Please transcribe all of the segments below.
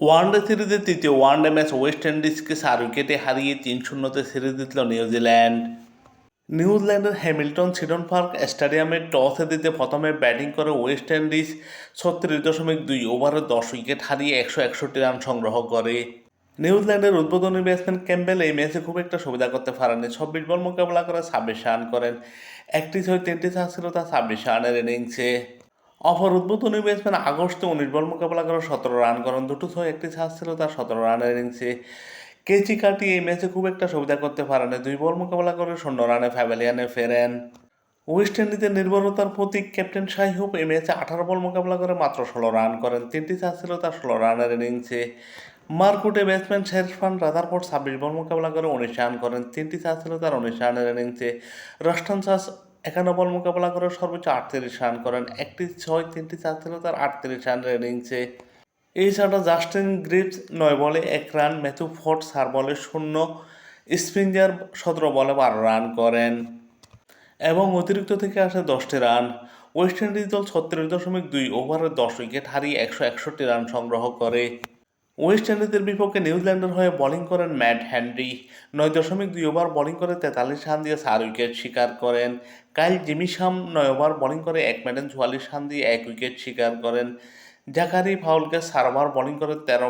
One day সিরিজের তৃতীয় one day match West ইন্ডিজকে চার উইকেটে হারিয়ে তিন শূন্যতে সিরিজ জিতল নিউজিল্যান্ড। নিউজিল্যান্ডের হ্যামিল্টন সিডন পার্ক স্টেডিয়ামে টসে দিতে প্রথমে ব্যাটিং করে ওয়েস্ট ইন্ডিজ ছত্রিশ দশমিক দুই ওভারে দশ উইকেট হারিয়ে একশো একষট্টি রান সংগ্রহ করে। নিউজিল্যান্ডের উদ্বোধনী ব্যাটসম্যান ক্যাম্বেল এই ম্যাচে খুব একটা সুবিধা করতে পারেননি। চব্বিশ বল মোকাবেলা করে ছাব্বিশ রান করেন। একটি ছয় তিনটি চার ছিল তার ছাব্বিশ রানের ইনিংসে। অপর উদ্বোধনী ব্যাটসম্যান আগস্টে উনিশ বল মোকাবেলা করে সতেরো রান করেন দুটো ছয়, একটি ছাড় ছিল, তার সতেরো রানের ইনিংসে কেচি কাটি এই ম্যাচে খুব একটা সুবিধা করতে পারেনি দুই বল মোকাবেলা করে শূন্য রানে ফ্যাভেলিয়ানে ফেরেন। ওয়েস্ট ইন্ডিজের নির্ভরতার প্রতীক ক্যাপ্টেন শাহিহুপ এই ম্যাচে আঠারো বল মোকাবেলা করে মাত্র ষোলো রান করেন। তিনটি চার ছিল, তার ষোলো রানের ইনিংসে মারকুটে ব্যাটসম্যান শেরফান রাদারফোর্ড ছাব্বিশ বল মোকাবেলা করে উনিশ রান করেন। তিনটি চার ছিল, তার উনিশ রানের ইনিংসে রস্টান চাষ একান্ন বল মোকাবেলা করে সর্বোচ্চ আটত্রিশ রান করেন। একটি ছয়, তিনটি চার ছিল তার আটত্রিশ রানের ইনিংসে এছাড়া জাস্টিন গ্রিপস নয় বলে এক রান, ম্যাথু ফোর্ট চার বলে শূন্য, স্প্রিঞ্জার সতেরো বলে বারো রান করেন। এবং অতিরিক্ত থেকে আসে দশটি রান। ওয়েস্ট ইন্ডিজ দল ছত্রিশ দশমিক দুই ওভারে দশ উইকেট হারিয়ে একশো একষট্টি রান সংগ্রহ করে। ওয়েস্ট ইন্ডিজের বিপক্ষে নিউজিল্যান্ডের হয়ে বোলিং করেন ম্যাট হ্যানরি নয় দশমিক দুই ওভার বোলিং করে তেতাল্লিশ রান দিয়ে চার উইকেট শিকার করেন। কাইল জিমিসাম নয় ওভার বোলিং করে এক ম্যাডেন চুয়াল্লিশ রান দিয়ে এক উইকেট শিকার করেন। জাকারি ফাউলকে চার ওভার বোলিং করে তেরো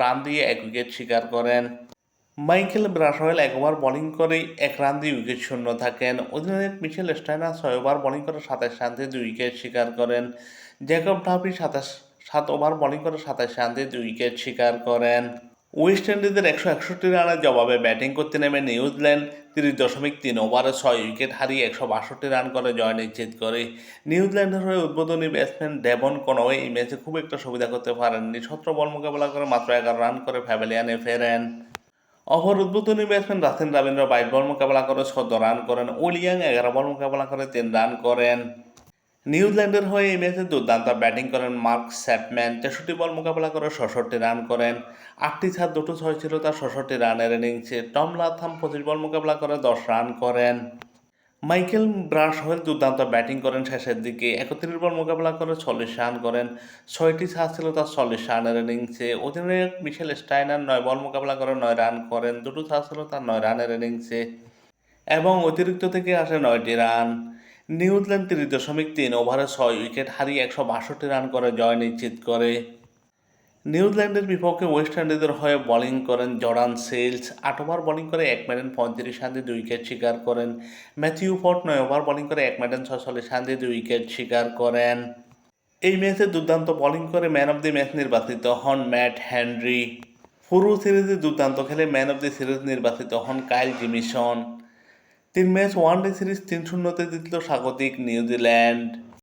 রান দিয়ে এক উইকেট শিকার করেন। মাইকেল ব্রাসওয়েল এক ওভার বোলিং করে এক রান দিয়ে উইকেট শূন্য থাকেন। অধিনায়ক মিশেল স্টাইনার ছয় ওভার বোলিং করে সাতাশ রান দিয়ে দুই উইকেট শিকার করেন। জ্যাকব টাফি সাতাশ সাত ওভার বোলিং করে সাতাশ রান দুই উইকেট শিকার করেন। ওয়েস্ট ইন্ডিজের একশো একষট্টি রানের জবাবে ব্যাটিং করতে নেমে নিউজিল্যান্ড তিরিশ দশমিক তিন ওভারে ছয় উইকেট হারিয়ে একশো বাষট্টি রান করে জয় নিশ্চিত করে। নিউজিল্যান্ডের হয়ে উদ্বোধনী ব্যাটসম্যান ডেভন কনওয়ে এই ম্যাচে খুব একটা সুবিধা করতে পারেননি। সতেরো বল মোকাবেলা করে মাত্র এগারো রান করে ফ্যাভেলিয়ানে ফেরেন। অপর উদ্বোধনী ব্যাটসম্যান রাসেন রবীন্দ্র বাইশ বল মোকাবেলা করে চোদ্দ রান করেন। ওলিয়াং এগারো বল মোকাবেলা করে তিন রান করেন। নিউজিল্যান্ডের হয়ে এই ম্যাচে দুর্দান্ত ব্যাটিং করেন মার্ক স্যাপম্যান। তেষট্টি বল মোকাবেলা করে ছষট্টি রান করেন। আটটি ছাদ দুটো ছয় ছিল তার ছষট্টি রানের ইনিংসে। টম লাথাম পঁচিশ বল মোকাবেলা করে দশ রান করেন। মাইকেল ব্রাশ হয়েল দুর্দান্ত ব্যাটিং করেন শেষের দিকে। একত্রিশ বল মোকাবেলা করে চল্লিশ রান করেন। ছয়টি ছাড় ছিল তার চল্লিশ রানের ইনিংসে। অধিনায়ক মিশেল স্টাইনার নয় বল মোকাবেলা করে নয় রান করেন। দুটো ছাড় ছিল তার নয় রানের ইনিংসে। এবং অতিরিক্ত থেকে আসে নয়টি রান। নিউজিল্যান্ড তিরিশ দশমিক তিন ওভারে ছয় উইকেট হারিয়ে একশো বাষট্টি রান করে জয় নিশ্চিত করে। নিউজিল্যান্ডের বিপক্ষে ওয়েস্ট ইন্ডিজের হয়ে বোলিং করেন জর্ডান সেলস আট ওভার বোলিং করে এক ম্যাডেন পঁয়ত্রিশ দিয়ে দুই উইকেট শিকার করেন। ম্যাথিউ ফোর্ট নয় ওভার বোলিং করে এক ম্যাডেন ছয়চল্লিশ রান দিয়ে দুই উইকেট শিকার করেন। এই ম্যাচে দুর্দান্ত বোলিং করে ম্যান অফ দি ম্যাচ নির্বাচিত হন ম্যাট হ্যানরি পুরো সিরিজে দুর্দান্ত খেলে ম্যান অফ দি সিরিজ নির্বাচিত হন কাইল জিমিসন। তিন ম্যাচ ওয়ান ডে সিরিজ তিন শূন্যতে জিতল স্বাগতিক নিউজিল্যান্ড।